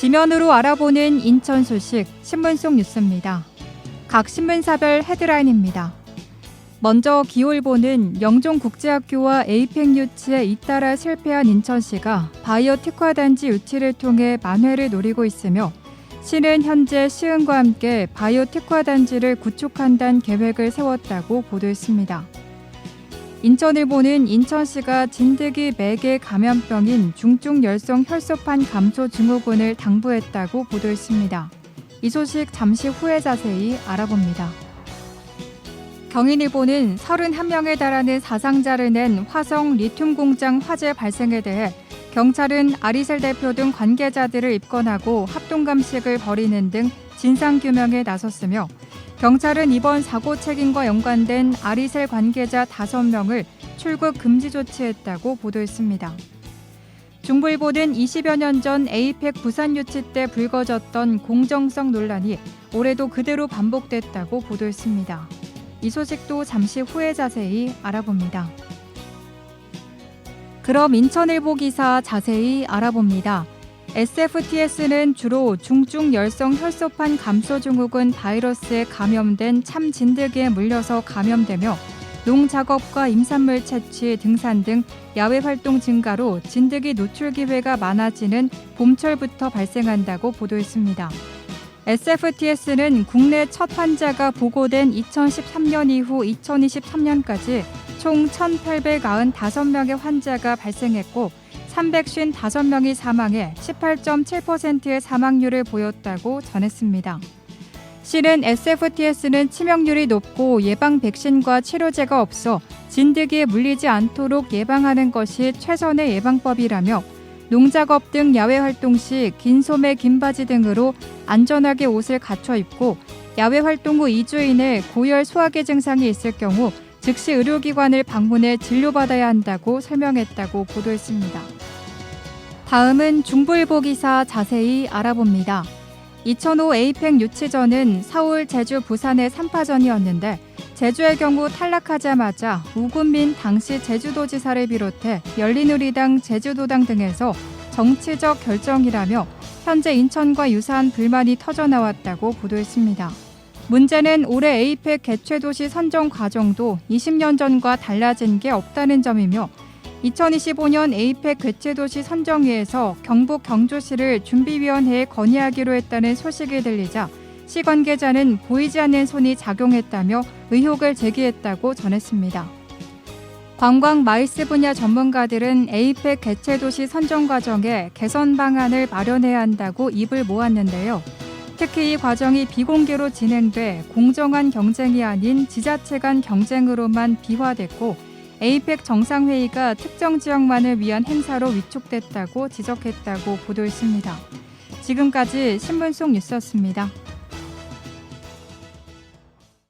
지면으로 알아보는 인천 소식 신문 속 뉴스입니다. 각 신문사별 헤드라인입니다. 먼저 기올보는 영종국제학교와 에이펙 유치에 잇따라 실패한 인천시가 바이오 특화단지 유치를 통해 만회를 노리고 있으며 시는 현재 시흥과 함께 바이오 특화단지를 구축한다는 계획을 세웠다고 보도했습니다. 인천일보는 인천시가 진드기 매개 감염병인 중증열성 혈소판 감소 증후군을 당부했다고 보도했습니다. 이 소식 잠시 후에 자세히 알아봅니다. 경인일보는 31명에 달하는 사상자를 낸 화성 리튬 공장 화재 발생에 대해 경찰은 아리셀 대표 등 관계자들을 입건하고 합동 감식을 벌이는 등 진상 규명에 나섰으며 경찰은 이번 사고 책임과 연관된 아리셀 관계자 5명을 출국 금지 조치했다고 보도했습니다. 중부일보는 20여 년 전 에이펙 부산 유치 때 불거졌던 공정성 논란이 올해도 그대로 반복됐다고 보도했습니다. 이 소식도 잠시 후에 자세히 알아봅니다. 그럼 인천일보 기사 자세히 알아봅니다. SFTS는 주로 중증 열성 혈소판 감소 증후군 바이러스에 감염된 참 진드기에 물려서 감염되며 농 작업과 임산물 채취, 등산 등 야외 활동 증가로 진드기 노출 기회가 많아지는 봄철부터 발생한다고 보도했습니다. SFTS는 국내 첫 환자가 보고된 2013년 이후 2023년까지 총 1,895명의 환자가 발생했고 355명이 사망해 18.7%의 사망률을 보였다고 전했습니다. 실은 SFTS는 치명률이 높고 예방 백신과 치료제가 없어 진드기에 물리지 않도록 예방하는 것이 최선의 예방법이라며 농작업 등 야외 활동 시 긴 소매 긴 바지 등으로 안전하게 옷을 갖춰 입고 야외 활동 후 2주 이내 고열 소화기 증상이 있을 경우 즉시 의료기관을 방문해 진료받아야 한다고 설명했다고 보도했습니다. 다음은 중부일보 기사 자세히 알아봅니다. 2005 에이펙 유치전은 서울, 제주, 부산의 3파전이었는데 제주의 경우 탈락하자마자 우금민 당시 제주도지사를 비롯해 열린우리당, 제주도당 등에서 정치적 결정이라며 현재 인천과 유사한 불만이 터져나왔다고 보도했습니다. 문제는 올해 에이펙 개최도시 선정 과정도 20년 전과 달라진 게 없다는 점이며 2025년 에이펙 개최도시 선정위에서 경북 경주시를 준비위원회에 건의하기로 했다는 소식이 들리자 시 관계자는 보이지 않는 손이 작용했다며 의혹을 제기했다고 전했습니다. 관광 마이스 분야 전문가들은 에이펙 개최도시 선정 과정에 개선 방안을 마련해야 한다고 입을 모았는데요. 특히 이 과정이 비공개로 진행돼 공정한 경쟁이 아닌 지자체 간 경쟁으로만 비화됐고 에이펙 정상회의가 특정 지역만을 위한 행사로 위촉됐다고 지적했다고 보도했습니다. 지금까지 신문 속 뉴스였습니다.